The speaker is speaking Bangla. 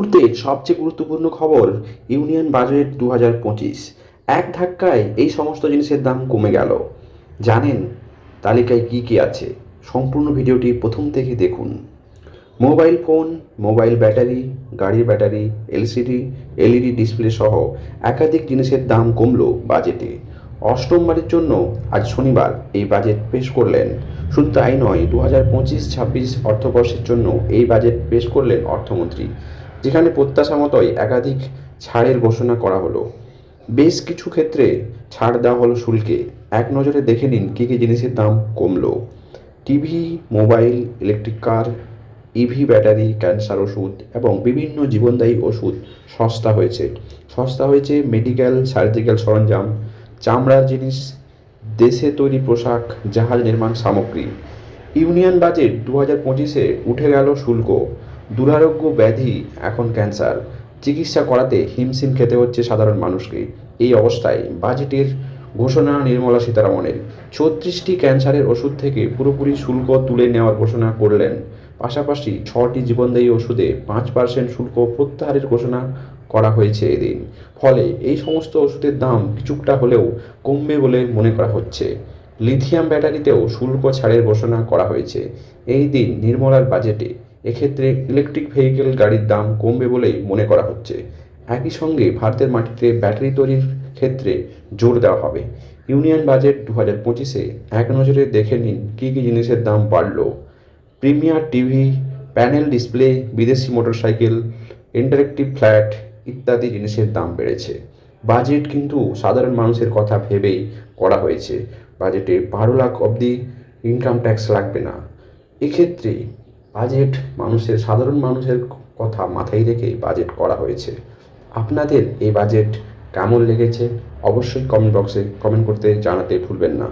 মুহূর্তের সবচেয়ে গুরুত্বপূর্ণ খবর ইউনিয়ন বাজেট দু এক ধাক্কায় এই সমস্ত জিনিসের দাম কমে গেল। জানেন তালিকায় কি কি আছে? সম্পূর্ণ ভিডিওটি প্রথম থেকে দেখুন। মোবাইল ফোন, মোবাইল ব্যাটারি, গাড়ির ব্যাটারি, এলসিডি, এলইডি ডিসপ্লে সহ একাধিক জিনিসের দাম কমলো বাজেটে। অষ্টমবারের জন্য আজ শনিবার এই বাজেট পেশ করলেন। শুধু তাই নয় দু হাজার পঁচিশ ছাব্বিশ অর্থবর্ষের জন্য এই বাজেট পেশ করলেন অর্থমন্ত্রী। যেখানে প্রত্যাশা মতোই একাধিক ছাড়ের ঘোষণা করা হলো। বেশ কিছু ক্ষেত্রে ছাড় দেওয়া হলো শুল্কে। এক নজরে দেখে নিন কী কী জিনিসের দাম কমলো। TV, mobile, electric car EV battery, cancer ওষুধ এবং বিভিন্ন জীবনদায়ী ওষুধ সস্তা হয়েছে। সস্তা হয়েছে মেডিকেল সার্জিক্যাল সরঞ্জাম, চামড়ার জিনিস, দেশে তৈরি পোশাক, জাহাজ নির্মাণ সামগ্রী। ইউনিয়ন বাজেট দু হাজার পঁচিশে উঠে গেল শুল্ক। দুরারোগ্য ব্যাধি, এখন ক্যান্সার। চিকিৎসা করাতে হিমশিম খেতে হচ্ছে সাধারণ মানুষকে এই অবস্থায় বাজেটের ঘোষণা নির্মলা সীতারামনের। ছত্রিশটি ক্যান্সারের ওষুধ থেকে পুরোপুরি শুল্ক তুলে নেওয়ার ঘোষণা করলেন। পাশাপাশি ছটি জীবনদায়ী ওষুধে পাঁচ পার্সেন্ট শুল্ক প্রত্যাহারের ঘোষণা করা হয়েছে এদিন। ফলে এই সমস্ত ওষুধের দাম কিছুটা হলেও কমবে বলে মনে করা হচ্ছে। লিথিয়াম ব্যাটারিতেও শুল্ক ছাড়ের ঘোষণা করা হয়েছে। এই দিন নির্মলার বাজেটে এক্ষেত্রে ইলেকট্রিক ভেহিকেল গাড়ির দাম কমবে বলেই মনে করা হচ্ছে। একই সঙ্গে ভারতের মাটিতে ব্যাটারি তৈরির ক্ষেত্রে জোর দেওয়া হবে। ইউনিয়ন বাজেট দু হাজার পঁচিশে এক নজরে দেখে নিন কী কী জিনিসের দাম বাড়ল। প্রিমিয়ার টিভি, প্যানেল ডিসপ্লে, বিদেশি মোটরসাইকেল ইন্টারেক্টিভ ফ্ল্যাট ইত্যাদি জিনিসের দাম বেড়েছে। বাজেট কিন্তু সাধারণ মানুষের কথা ভেবেই করা হয়েছে। বাজেটে বারো লাখ অবধি ইনকাম ট্যাক্স লাগবে না। এক্ষেত্রে বাজেট মানুষের, সাধারণ মানুষের কথা মাথায় রেখেই বাজেট করা হয়েছে। আপনাদের এই বাজেট কেমন লেগেছে? অবশ্যই কমেন্ট বক্সে কমেন্ট করতে জানাতে ভুলবেন না।